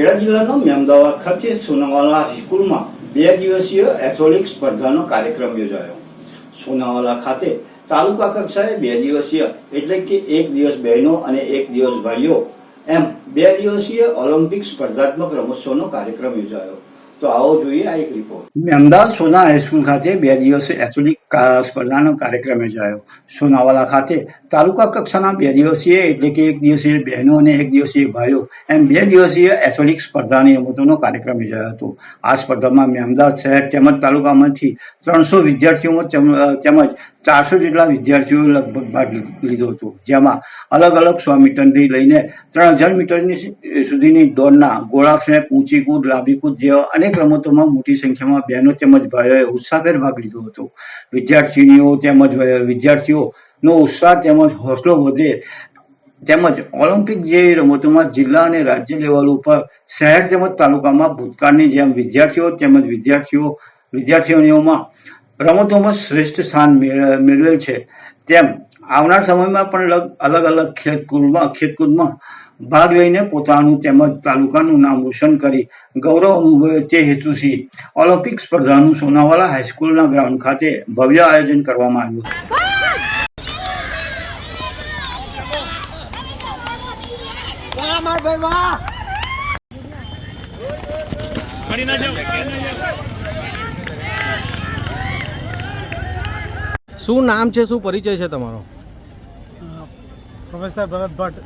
જિલ્લાનો મહેમદાવાદ ખાતે સોનાવાલા હાઈસ્કૂલમાં બે દિવસીય એથ્લેટિક સ્પર્ધાનો કાર્યક્રમ યોજાયો. સોનાવાલા ખાતે તાલુકા કક્ષાએ બે દિવસીય એટલે કે એક દિવસ બહેનો અને એક દિવસ ભાઈઓ એમ બે દિવસીય ઓલિમ્પિક સ્પર્ધાત્મક રમોત્સવનો કાર્યક્રમ યોજાયો. તો આવો જોઈએ આ એક રિપોર્ટ અમદાવાદ સોના હાઈસ્કૂલ ખાતે બે દિવસીય એથ્લેટિક સ્પર્ધાનો કાર્યક્રમ યોજાયો. સોનાવાલા ખાતે તાલુકા કક્ષાના બે દિવસીય એટલે કે એક દિવસીય બહેનો અને એક દિવસીય ભાઈઓ એમ બે દિવસીય એથ્લેટિક સ્પર્ધાની રમતોનો કાર્યક્રમ યોજાયો હતો. આ સ્પર્ધામાં મેં અમદાવાદ શહેર તેમજ તાલુકામાંથી ત્રણસો વિદ્યાર્થીઓ તેમજ ચારસો જેટલા વિદ્યાર્થીઓએ લગભગ ભાગ લીધો હતો, જેમાં અલગ અલગ સો મીટરથી લઈને ત્રણ હજાર મીટરની સુધીની દોડના ગોળા ફેંક, ઊંચી કૂદ, લાંબી કૂદ જેવા અનેક રમતોમાં મોટી સંખ્યામાં બહેનો તેમજ ભાઈઓએ ઉત્સાહભેર ભાગ લીધો હતો. વિદ્યાર્થીનીઓ તેમજ વિદ્યાર્થીઓનો ઉત્સાહ તેમજ હોસલો વધે તેમજ ઓલિમ્પિક જેવી રમતોમાં જિલ્લા અને રાજ્ય લેવલ ઉપર શહેર તેમજ તાલુકામાં ભૂતકાળની જેમ વિદ્યાર્થીઓ તેમજ વિદ્યાર્થીઓ, વિદ્યાર્થીનીઓમાં રમતોમાં શ્રેષ્ઠ સ્થાન મેળવેલ છે. તેમ આવનાર સમયમાં પણ અલગ અલગ ખેતકૂદમાં ખેતકૂદમાં ભાગ લઈને પોતાનું તેમજ તાલુકાનું નામ રોશન કરી ગૌરવ અનુભવે તે હેતુથી ઓલિમ્પિક સ્પર્ધાનું સોનાવાલા હાઈસ્કૂલના ગ્રાઉન્ડ ખાતે ભવ્ય આયોજન કરવામાં આવ્યું. શું નામ છે શું પરિચય છે તમારો? પ્રોફેસર ભરત ભટ્ટ.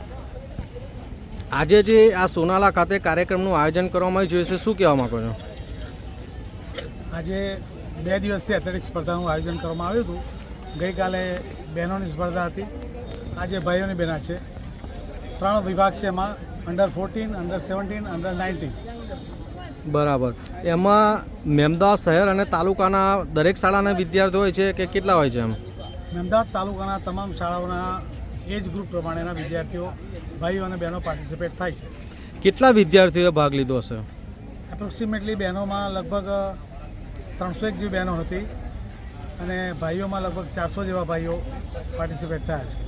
આજે જે આ સોનાલા ખાતે કાર્યક્રમનું આયોજન કરવામાં આવ્યું છે શું કહેવા માંગો છો? આજે બે દિવસથી એથ્લેટિક્સ સ્પર્ધાનું આયોજન કરવામાં આવ્યું હતું. ગઈકાલે બહેનોની સ્પર્ધા હતી. આજે ભાઈઓની બહેના છે. ત્રણ વિભાગ છે એમાં under fourteen under seventeen under nineteen બરાબર. એમાં મેમદાવાદ શહેર અને તાલુકાના દરેક શાળાના વિદ્યાર્થીઓ હોય છે કે કેટલા હોય છે એમ? મેમદાવાદ તાલુકાના તમામ શાળાઓના એજ ગ્રુપ પ્રમાણેના વિદ્યાર્થીઓ ભાઈઓ અને બહેનો પાર્ટિસિપેટ થાય છે. કેટલા વિદ્યાર્થીઓએ ભાગ લીધો હશે? એપ્રોક્સિમેટલી બહેનોમાં લગભગ ત્રણસો એક જેવી બહેનો હતી અને ભાઈઓમાં લગભગ ચારસો જેવા ભાઈઓ પાર્ટિસિપેટ થયા છે.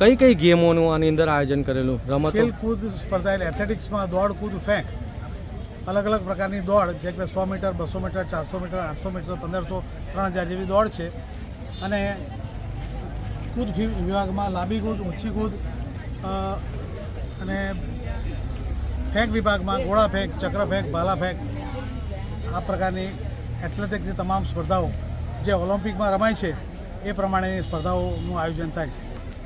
કઈ કઈ ગેમોનું આની અંદર આયોજન કરેલું? રમત? ખેલકૂદ સ્પર્ધા એટલે એથ્લેટિક્સમાં દોડ કૂદ ફેંક અલગ અલગ પ્રકારની દોડ જે કે સો મીટર બસો મીટર ચારસો મીટર આઠસો મીટર પંદરસો ત્રણ હજાર જેવી દોડ છે. અને કૂદ વિભાગમાં લાંબી કૂદ ઊંચી કૂદ અને ફેંક વિભાગમાં ગોળા ફેંક ચક્ર ફેંક ભાલા ફેંક આ પ્રકારની એથ્લેટિક્સની તમામ સ્પર્ધાઓ જે ઓલિમ્પિકમાં રમાય છે એ પ્રમાણેની સ્પર્ધાઓનું આયોજન થાય છે.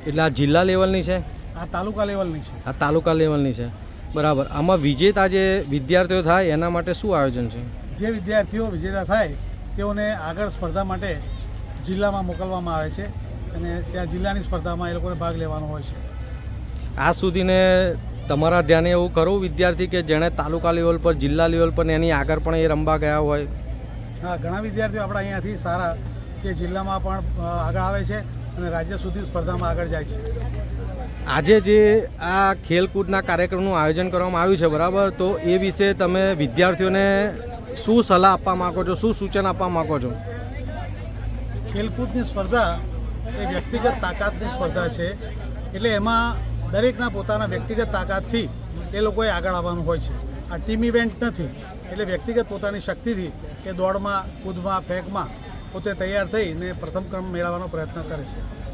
એટલે આ જિલ્લા લેવલની છે? આ તાલુકા લેવલની છે. આ તાલુકા લેવલની છે. બરાબર. આમાં વિજેતા જે વિદ્યાર્થીઓ થાય એના માટે શું આયોજન છે? જે વિદ્યાર્થીઓ વિજેતા થાય તેઓને આગળ સ્પર્ધા માટે જિલ્લામાં મોકલવામાં આવે છે અને ત્યાં જિલ્લાની સ્પર્ધામાં એ લોકોને ભાગ લેવાનો હોય છે. આ સુધીને તમારા ધ્યાને એવું ખરું વિદ્યાર્થી કે જેણે તાલુકા લેવલ પર જિલ્લા લેવલ પર એની આગળ પણ એ રમવા ગયા હોય? હા ઘણા વિદ્યાર્થીઓ આપણા અહીંયાથી સારા જે જિલ્લામાં પણ આગળ આવે છે અને રાજ્ય સુધી સ્પર્ધામાં આગળ જાય છે. આજે જે આ ખેલકૂદના કાર્યક્રમનું આયોજન કરવામાં આવ્યું છે, બરાબર? તો એ વિશે તમે વિદ્યાર્થીઓને શું સલાહ આપવા માગો છો? શું સૂચન આપવા માગો છો? ખેલકૂદની સ્પર્ધા એ વ્યક્તિગત તાકાતની સ્પર્ધા છે. એટલે એમાં દરેકના પોતાના વ્યક્તિગત તાકાતથી એ લોકોએ આગળ આવવાનું હોય છે. આ ટીમ ઇવેન્ટ નથી. એટલે વ્યક્તિગત પોતાની શક્તિથી એ દોડમાં, કૂદમાં, ફેંકમાં પોતે તૈયાર થઈને પ્રથમ ક્રમ મેળવવાનો પ્રયત્ન કરે છે.